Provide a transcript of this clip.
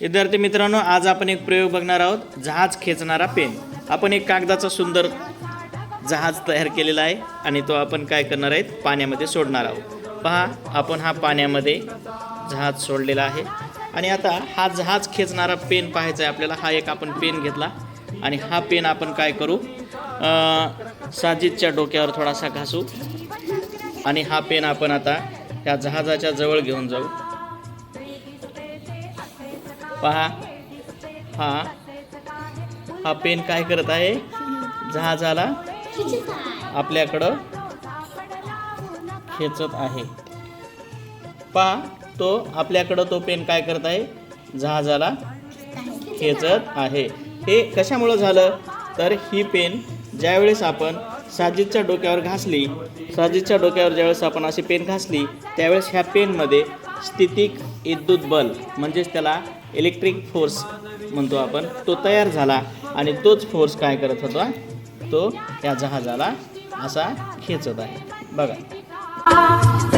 विद्यार्थी मित्रांनो आज आपण एक प्रयोग बघणार आहोत. जहाज खेचणारा पेन. आपण एक कागदाचा सुंदर जहाज तयार केलेला आहे आणि तो आपण काय करणार आहेत? पाण्यामध्ये सोडणार आहोत. पहा आपण हा पाण्यामध्ये जहाज सोडलेला आहे. आणि आता हा जहाज खेचणारा पेन पाहायचा आहे आपल्याला. हा एक आपण पेन घेतला. आणि हा पेन आपण काय करू? साजिदच्या डोक्यावर थोडासा घासू. आणि हा पेन आपण आता त्या जहाजाच्या जवळ घेऊन जाऊ. पहा. हा. हा पेन काय करत आहे? जहाजाला आपल्याकडं खेचत आहे. पहा तो आपल्याकडं तो पेन काय करत आहे? जहाजाला खेचत आहे. हे कशामुळं झालं? तर ही पेन ज्यावेळेस आपण साजिदच्या डोक्यावर घासली साजिदच्या डोक्यावर ज्यावेळेस आपण अशी पेन घासली त्यावेळेस ह्या पेनमध्ये स्थितिक विद्युत बल म्हणजेच त्याला इलेक्ट्रिक फोर्स म्हणतो आपण तो तयार झाला. आणि तोच फोर्स काय करत होता? तो या जहाजाला असा खेचत आहे. बघा.